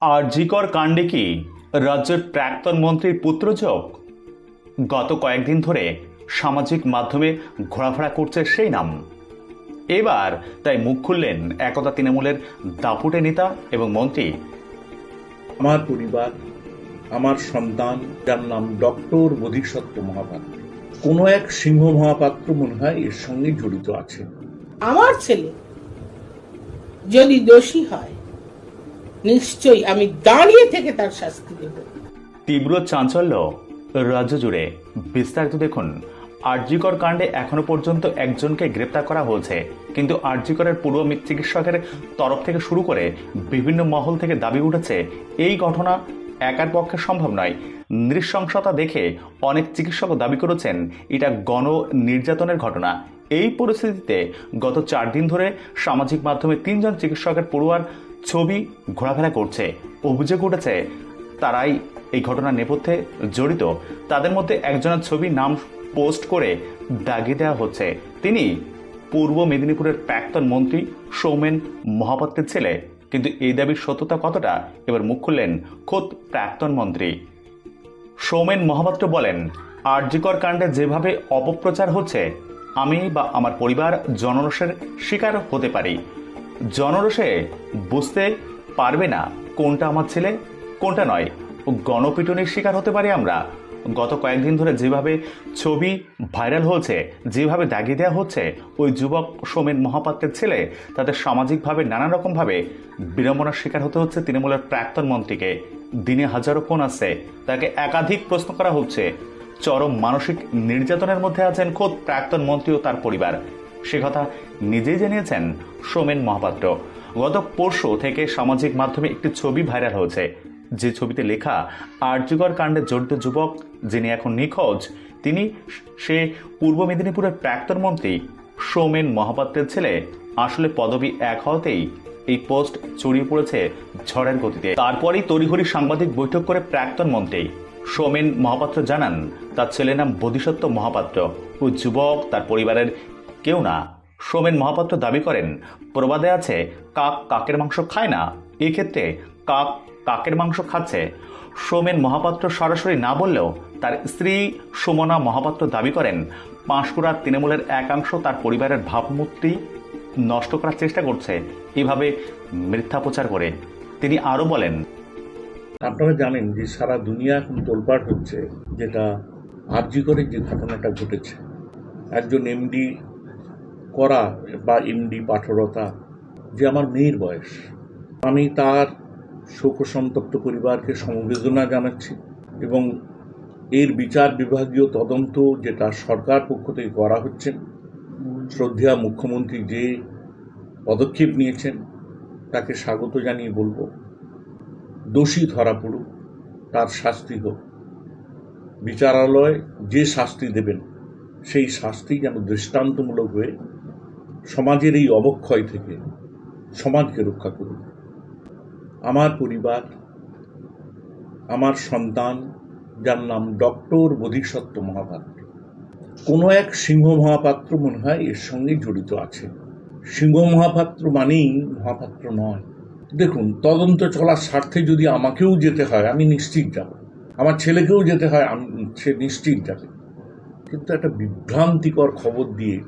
আর জিকর কাণ্ডে কি রাজ্যের প্রাক্তন মন্ত্রীর পুত্র পুত্রযোগ গত কয়েকদিন ধরে সামাজিক মাধ্যমে ঘোরাফেরা করছে সেই নাম। এবার তাই মুখ খুললেন একদা তৃণমূলের দাপুটে নেতা এবং মন্ত্রী। আমার পরিবার আমার সন্তান যার নাম ডক্টর বোধিসত্ত্ব মহাপাত্র। কোনো এক সিংহ মহাপাত্র মনে হয় এর সঙ্গে জড়িত আছে। আমার ছেলে যদি দোষী হয় নিশ্চয়ই আমি দাঁড়িয়ে থেকে তার শাস্তি দেব। তীব্র চাঞ্চল্য রাজ্য জুড়ে। বিস্তারিত দেখুন, আরজিকর কাণ্ডে এখনও পর্যন্ত একজনকে গ্রেপ্তার করা হয়েছে। কিন্তু আরজিকরের পূর্ব চিকিৎসকের তরফ থেকে শুরু করে বিভিন্ন মহল থেকে দাবি উঠেছে, এই ঘটনা একার পক্ষে সম্ভব নয়। নৃশংসতা দেখে অনেক চিকিৎসকও দাবি করেছেন, এটা গণ নির্যাতনের ঘটনা। এই পরিস্থিতিতে গত চার দিন ধরে সামাজিক মাধ্যমে তিনজন চিকিৎসকের পড়ুয়ার ছবি ঘোরাফেরা করছে, অভিযোগ উঠেছে, তারাই এই ঘটনার নেপথ্যে জড়িত। তাদের মধ্যে একজনের ছবি নাম পোস্ট করে দাগিয়ে দেওয়া হচ্ছে। তিনি পূর্ব মেদিনীপুরের প্রাক্তন মন্ত্রী সৌমেন মহাপাত্রের ছেলে। কিন্তু এই দাবির সত্যতা কতটা? এবার মুখ খুললেন খোদ প্রাক্তন মন্ত্রী। সৌমেন মহাপাত্র বলেন, আরজিকর কাণ্ডে যেভাবে অপপ্রচার হচ্ছে, আমি বা আমার পরিবার জনরসের শিকার হতে পারি। জনরসে বুঝতে পারবে না কোনটা আমার ছেলে, কোনটা নয়। ও গণপিটুনির শিকার হতে পারি আমরা। গত কয়েকদিন ধরে যেভাবে ছবি ভাইরাল হচ্ছে যেভাবে দাগিয়ে দেওয়া হচ্ছে, ওই যুবক সোমেন মহাপাত্রের ছেলে, তাদের সামাজিকভাবে নানা রকমভাবে বিড়ম্বনার শিকার হতে হচ্ছে তৃণমূলের প্রাক্তন মন্ত্রীকে। দিনে হাজারো ফোন আসছে, তাকে একাধিক প্রশ্ন করা হচ্ছে। চরম মানসিক নির্যাতনের মধ্যে আছেন খোদ প্রাক্তন মন্ত্রী ও তার পরিবার। সে কথা নিজেই জানিয়েছেন সোমেন মহাপাত্র। গত পরশু থেকে সামাজিক মাধ্যমে একটি ছবি ভাইরাল হয়েছে। যে ছবিতে লেখা আর্যগর কাণ্ডে জড়িত যুবক, যিনি এখন নিখোঁজ, তিনি সে পূর্ব মেদিনীপুরের প্রাক্তন মন্ত্রী, সৌমেন মহাপাত্রের ছেলে। আসলে পদবি এক হওয়াতেই এই পোস্ট ছড়িয়ে পড়েছে ঝড়ের গতিতে। তারপরেই তড়িঘড়ি সাংবাদিক বৈঠক করে প্রাক্তন মন্ত্রী সৌমেন মহাপাত্র জানান, তার ছেলের নাম বোধিসত্ত্ব মহাপাত্র। ওই যুবক, তার পরিবারের কেউ না। সোমেন মহাপাত্র দাবি করেন, প্রবাদে আছে, কাক কাকের মাংস খায় না। এক্ষেত্রে কাক কাকের মাংস খাচ্ছে। সোমেন মহাপাত্র সরাসরি না বললেও তার স্ত্রী সুমনা মহাপাত্র দাবি করেন পাঁশকুড়ার তৃণমূলের একাংশ তার পরিবারের ভাবমূর্তি নষ্ট করার চেষ্টা করছে। এভাবে মিথ্যা প্রচার করে। তিনি আরও বলেন, আপনারা জানেন যে সারা দুনিয়া এখন তোলপাড় হচ্ছে, যেটা আর্জি করে যে ঘটনাটা ঘটেছে। একজন এমডি করা বা এমডি পাঠরতা, যে আমার মেয়ের বয়স। আমি তার শোকসন্তপ্ত পরিবারকে সমবেদনা জানাচ্ছি এবং এর বিচার বিভাগীয় তদন্ত যেটা সরকার পক্ষ থেকে করা হচ্ছে, শ্রদ্ধেয়া মুখ্যমন্ত্রী যে পদক্ষেপ নিয়েছেন, তাকে স্বাগত জানিয়ে বলব। দোষী ধরা পড়ুক, তার শাস্তি হোক। বিচারালয় যে শাস্তি দেবেন, সেই শাস্তি যেন দৃষ্টান্তমূলক হয়ে সমাজের এই অবক্ষয় থেকে সমাজকে রক্ষা করুক আমার পরিবার, আমার সন্তান, যার নাম ডক্টর বোধিসত্ত্ব মহাপাত্র। কোনো এক সিংহ মহাপাত্র মনে হয় এর সঙ্গে জড়িত আছে। সিংহ মহাপাত্র মানেই মহাপাত্র নয়। দেখুন, তদন্ত চলার স্বার্থে যদি আমাকেও যেতে হয়, আমি নিশ্চিত যাব। আমার ছেলেকেও যেতে হয়, আমি, সে নিশ্চিত যাবে। কিন্তু একটা বিভ্রান্তিকর খবর দিয়ে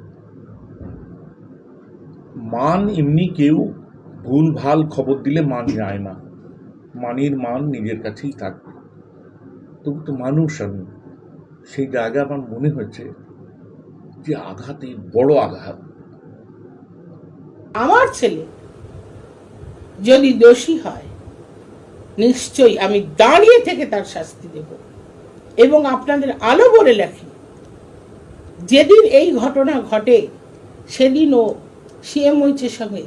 মান এমনি কেউ ভুল ভালো খবর দিলে মান যায় না। মানের মান নিজের কাছেই থাকবে। তবু তো মানুষ আমি, সেই জায়গা আমার মনে হয়েছে যে আঘাতে বড় আঘাত। আমার ছেলে যদি দোষী হয়, নিশ্চয়ই আমি দাঁড়িয়ে থেকে তার শাস্তি দেব এবং আপনাদের আলো বলে লেখি। যেদিন এই ঘটনা ঘটে সেদিন ও সিএমওইচের সঙ্গে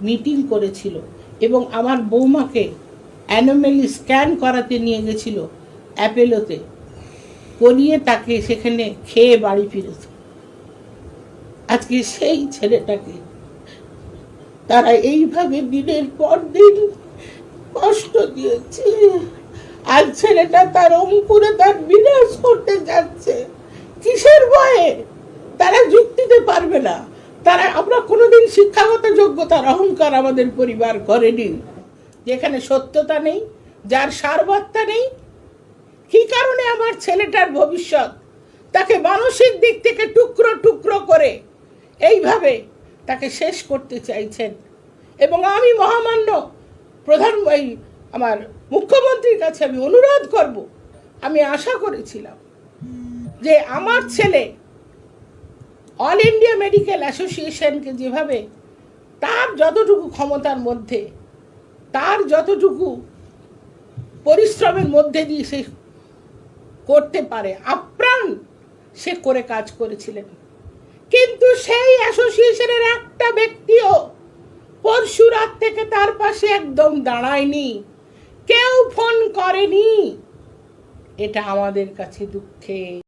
মিটিং করেছিল এবং আমার বৌমাকে অ্যানোমেলি স্ক্যান করাতে নিয়ে গেছিল অ্যাপেলোতে করিয়ে তাকে সেখানে খেয়ে বাড়ি ফিরেছে। আজকে সেই ছেলেটাকে তারা এইভাবে দিনের পর দিন কষ্ট দিয়েছে। আর ছেলেটা তার অঙ্কুরে তার বিনাশ করতে যাচ্ছে। কিসের ভয়ে? তারা যুক্তিতে পারবে না। তারা, আমরা কোনোদিন শিক্ষাগত যোগ্যতার অহংকার আমাদের পরিবার করেনি। যেখানে সত্যতা নেই, যার সারবত্তা নেই, কি কারণে আমার ছেলেটার ভবিষ্যৎ? তাকে মানসিক দিক থেকে টুকরো টুকরো করে এইভাবে তাকে শেষ করতে চাইছেন। এবং আমি মহামান্য প্রধান, এই আমার মুখ্যমন্ত্রীর কাছে আমি অনুরোধ করব, আমি আশা করেছিলাম যে আমার ছেলে অল ইন্ডিয়া মেডিকেল অ্যাসোসিয়েশনকে যেভাবে তার যতটুকু ক্ষমতার মধ্যে, তার যতটুকু পরিশ্রমের মধ্যে দিয়ে সে করতে পারে, আপ্রাণ সে করে কাজ করেছিলেন। কিন্তু সেই অ্যাসোসিয়েশনের একটা ব্যক্তিও পরশু রাত থেকে তার পাশে একদম দাঁড়ায়নি। কেউ ফোন করেনি। এটা আমাদের কাছে দুঃখে